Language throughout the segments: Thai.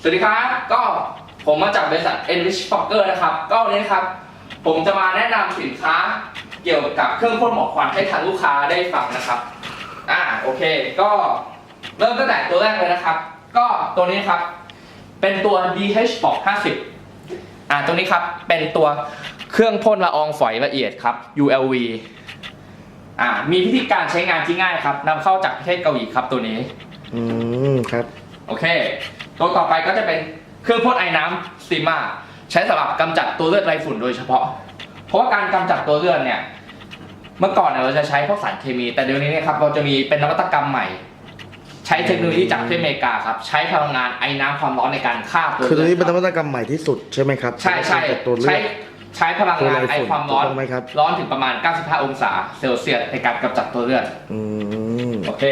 สวัสดีครับ ก็ผมมาจากบริษัท Enrich Fokker นะครับ ก็วันนี้นะครับ ผมจะมาแนะนำสินค้าเกี่ยวกับเครื่องพ่นหมอกควันให้ทางลูกค้าได้ฟังนะครับ อ่า โอเค ก็เริ่มตั้งแต่ตัวแรกเลยนะครับ ก็ตัวนี้ครับ เป็นตัว DH Box 50 อ่า ตัวนี้ครับ เป็นตัวเครื่องพ่นละอองฝอยละเอียดครับ ULV อ่า มีวิธีการใช้งานที่ง่ายครับนำเข้าจากประเทศเกาหลีครับตัวนี้ อืม ครับ โอเค ตัวต่อไปก็จะเป็นเครื่องพ่นไอ้น้ำสตีมาใช้สำหรับกำจัดตัวเลือดไรฝุ่นโดยเฉพาะ เพราะว่าการกำจัดตัวเลือดเนี่ยเมื่อก่อนเนี่ยเราจะใช้พวกสารเคมี แต่เดี๋ยวนี้เนะครับเราจะมีเป็นนวัตกรรมใหม่ ใช้เทคโนโลยีจากประเทศอเมริกาครับใช้พลังงานไอ้น้ำความร้อนในการฆ่าตัวคือตัวนี้เป็นนลืดวัตกรรมใหม่ที่สุดใช่ไหมครับใช่ใช่จากตัวเลืใช้อดใช้พลังงานตัวไรไอฝุ่นความร้อนถูกต้องไหมครับ ร้อนถึงประมาณ 95 องศาเซลเซียสในการกำจัดตัวเลือด อืม โอเค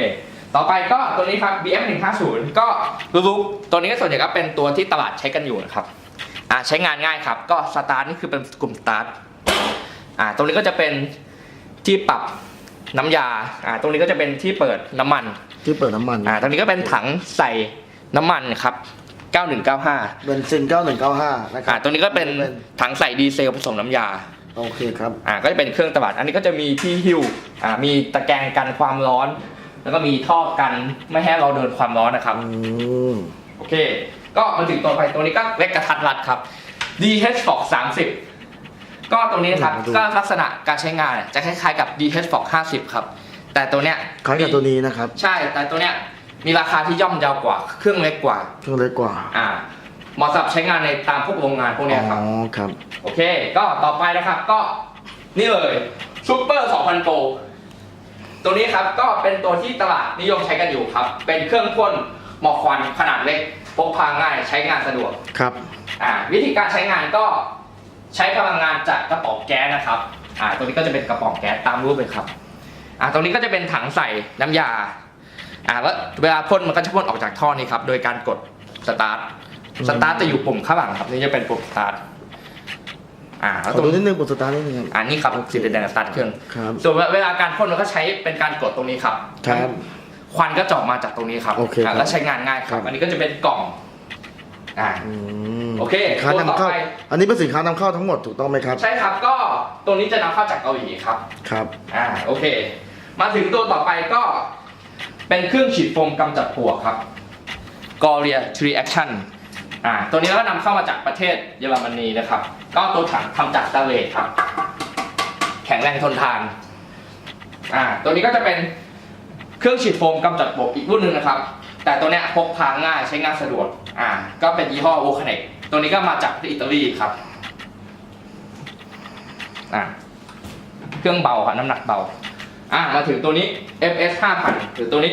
ต่อไปก็ตัวนี้ครับ BF 150ก็รู้ๆตัวนี้ส่วนใหญ่ก็เป็นตัวที่ตลาดใช้กันอยู่นะครับอ่าใช้งานง่ายครับ ก็สตาร์ทนี่คือเป็นกลุ่มสตาร์ทอ่าตรงนี้ก็จะเป็นที่ปรับน้ำยาอ่าตรงนี้ก็จะเป็นที่เปิดน้ำมันที่เปิดน้ำมันอ่าตรงนี้ก็เป็นถังใส่น้ำมันครับ9195เบนซิน9195นะครัอ่าตรงนี้ก็เป็นถังใส่ดีเซลผสมน้ำยาโอเคครับอ่าก็จะเป็นเครื่องตลัดอันนี้ก็จะมีที่หิ้วอ่ามีตะแกรงกันความร้อน แล้วก็มีท่อกันไม่ให้เราโดนความร้อนนะครับ อืมโอเค ก็มาถึงตัวไปตัวนี้ก็เล็กกระทัดรัดครับ DH Fox 30 ก็ตัวนี้นะครับ ก็ลักษณะการใช้งานเนี่ยจะคล้ายๆกับ DH Fox 50 ครับ แต่ตัวเนี้ยคล้ายกับตัวนี้นะครับใช่ แต่ตัวเนี้ยมีราคาที่ย่อมเยาวกว่า เครื่องเล็กกว่า เครื่องเล็กกว่าอ่า เหมาะสำหรับใช้งานในตามพวกโรงงานพวกเนี้ยครับ อ๋อครับ โอเค ก็ต่อไปนะครับ ก็นี่เลยซูเปอร์ 2,000 โก ตัวนี้ครับก็เป็นตัวที่ตลาดนิยมใช้กันอยู่ครับ เป็นเครื่องพ่นหมอกควันขนาดเล็กพกพาง่ายใช้งานสะดวกครับอ่าวิธีการใช้งานก็ใช้พลังงานจากกระป๋องแก๊สนะครับอ่าตัวนี้ก็จะเป็นกระป๋องแก๊สตามรูปเลยครับอ่าตรงนี้ก็จะเป็นถังใส่น้ำยาอ่าแล้วเวลาพ่นมันก็จะพ่นออกจากท่อนี้ครับโดยการกดสตาร์ทสตาร์ทจะอยู่ปุ่มข้างหลังครับนี่จะเป็นปุ่มสตาร์ท อ่าขแล้วอตรงดูนิดนึงกดสตาร์ทนิดนึงครับ อันนี้ครับสีแดงๆสตาร์ทเครื่องครับ ส่วนเวลาการพ่นมันก็ใช้เป็นการกดตรงนี้ครับ ครับ ควันก็จะออกมาจากตรงนี้ครับโอเคครับอ่าแล้วใช้งานง่ายคครัรับ บ อันนี้ก็จะเป็นกล่องอ่า อืมโอเคสินค้านำเข้าตัวต่อไป อันนี้เป็นสินค้านำเข้าทั้งหมดถูกต้องไหมครับ ใช่ครับก็ตัวนี้จะนำเข้าจากเกาหลีครับ ครับ อ่าโอเค มาถึงตัวต่อไปก็ เป็นเครื่องฉีดโฟมกำจัดปลวกครับ g o r i a Tree Action อ่าตัวนี้เราก็นำเข้ามาจากประเทศเยอรมนีนะครับ ก็ตัวถังทำจากสแตนเลสครับ แข็งแรงทนทานอ่าตัวนี้ก็จะเป็นเครื่องฉีดโฟมกำจัดปลวกอีกรุ่นหนึ่งนะครับ แต่ตัวเนี้ยพกพาง่ายใช้งานสะดวกอ่าก็เป็นยี่ห้อโวคาเนกตัวนี้ก็มาจากอิตาลีครับอ่าเครื่องเบาครับน้ำหนักเบาอ่ามาถึงตัวนี้ FS 5000หรือตัวนี้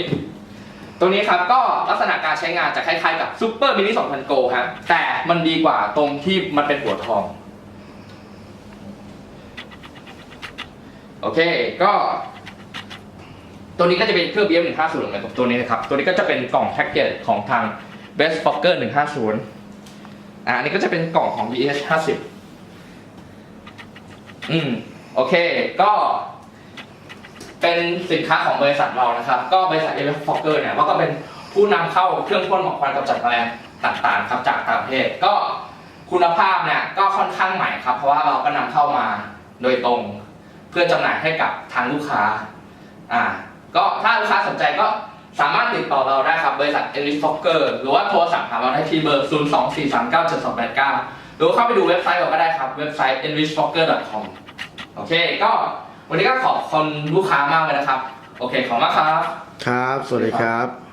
ตัวนี้ครับก็ลักษณะการใช้งานจะคล้ายๆกับ Super Mini 2000 Go ครับแต่มันดีกว่าตรงที่มันเป็นหัวทอง โอเคก็ ตัวนี้ก็จะเป็นเครื่อง BM 150เหมือนกับตัวนี้นะครับ ตัวนี้ก็จะเป็นกล่องแพ็กเกจของทาง Best Fokker 150อ่าอันนี้ก็จะเป็นกล่องของ BS 50อืม โอเค ก็ เป็นสินค้าของบริษัทเรานะครับ ก็บริษัทเอเวอร์ฟอกเกอร์เนี่ยว่าก็เป็นผู้นำเข้าเครื่องพ่นหมอกควันกำจัดแมลงต่างๆครับจากต่างประเทศก็คุณภาพเนี่ยก็ค่อนข้างใหม่ครับ เพราะว่าเราก็นำเข้ามาโดยตรง เพื่อจำหน่ายให้กับทางลูกค้าอ่าก็ถ้าลูกค้าสนใจก็สามารถติดต่อเราได้ครับ บริษัทเอลิสฟอกเกอร์หรือว่าโทรสั่งหาเราได้ที่เบอร์ 0 2 4 3 9 7 2 8 9 หรือว่าเข้าไปดูเว็บไซต์เราก็ได้ครับ เว็บไซต์ enrichfokker.com โอเค ก็ วันนี้ก็ขอบคุณลูกค้ามากเลยนะครับ โอเคขอบคุณมากครับ ครับ สวัสดีครับ